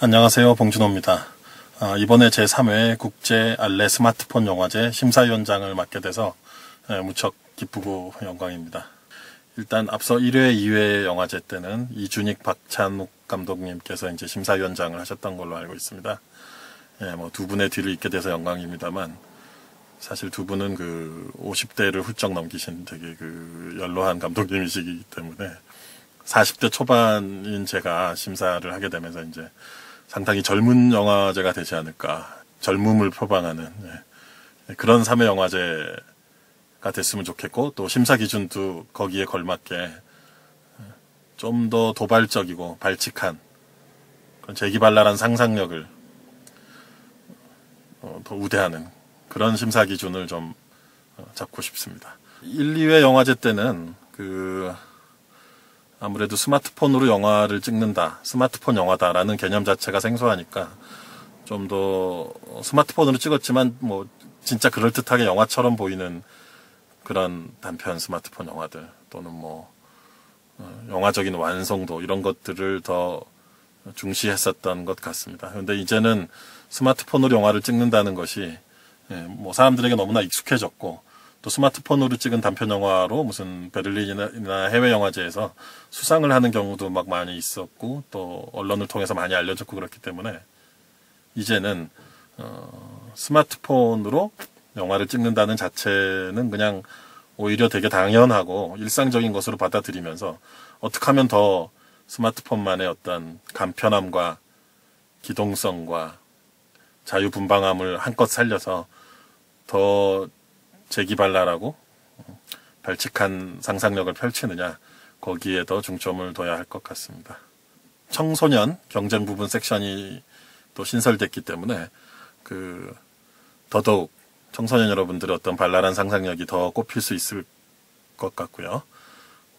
안녕하세요. 봉준호입니다. 아, 이번에 제3회 국제 알레 스마트폰 영화제 심사위원장을 맡게 돼서 예, 무척 기쁘고 영광입니다. 일단 앞서 1회, 2회 영화제 때는 이준익, 박찬욱 감독님께서 이제 심사위원장을 하셨던 걸로 알고 있습니다. 예, 뭐 두 분의 뒤를 잇게 돼서 영광입니다만 사실 두 분은 그 50대를 훌쩍 넘기신 되게 그 연로한 감독님이시기 때문에 40대 초반인 제가 심사를 하게 되면서 이제 상당히 젊은 영화제가 되지 않을까. 젊음을 표방하는 예. 그런 3회 영화제가 됐으면 좋겠고 또 심사 기준도 거기에 걸맞게 좀 더 도발적이고 발칙한 그런 재기발랄한 상상력을 어, 더 우대하는 그런 심사 기준을 좀 어, 잡고 싶습니다. 1, 2회 영화제 때는 그 아무래도 스마트폰으로 영화를 찍는다, 스마트폰 영화다라는 개념 자체가 생소하니까 좀 더 스마트폰으로 찍었지만 뭐 진짜 그럴듯하게 영화처럼 보이는 그런 단편 스마트폰 영화들 또는 뭐 어, 영화적인 완성도 이런 것들을 더 중시했었던 것 같습니다. 그런데 이제는 스마트폰으로 영화를 찍는다는 것이 예, 뭐 사람들에게 너무나 익숙해졌고 또 스마트폰으로 찍은 단편 영화로 무슨 베를린이나 해외 영화제에서 수상을 하는 경우도 막 많이 있었고 또 언론을 통해서 많이 알려졌고 그렇기 때문에 이제는 어, 스마트폰으로 영화를 찍는다는 자체는 그냥 오히려 되게 당연하고 일상적인 것으로 받아들이면서 어떻게 하면 더 스마트폰만의 어떤 간편함과 기동성과 자유분방함을 한껏 살려서 더 재기발랄하고 발칙한 상상력을 펼치느냐 거기에 더 중점을 둬야 할 것 같습니다. 청소년 경쟁 부분 섹션이 또 신설됐기 때문에 그 더더욱 청소년 여러분들의 어떤 발랄한 상상력이 더 꼽힐 수 있을 것 같고요.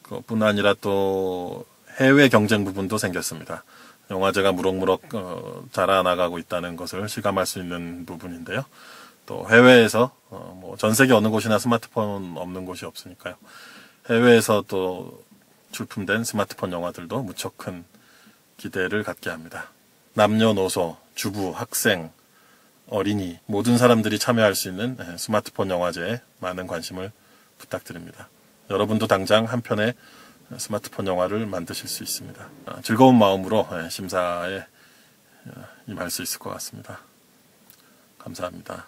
그뿐 아니라 또 해외 경쟁 부분도 생겼습니다. 영화제가 무럭무럭 어, 자라나가고 있다는 것을 실감할 수 있는 부분인데요. 또 해외에서 전 세계 어느 곳이나 스마트폰 없는 곳이 없으니까요. 해외에서 또 출품된 스마트폰 영화들도 무척 큰 기대를 갖게 합니다. 남녀노소, 주부, 학생, 어린이 모든 사람들이 참여할 수 있는 예, 스마트폰 영화제에 많은 관심을 부탁드립니다. 여러분도 당장 한 편의 스마트폰 영화를 만드실 수 있습니다. 아, 즐거운 마음으로 예, 심사에 어, 임할 수 있을 것 같습니다. 감사합니다.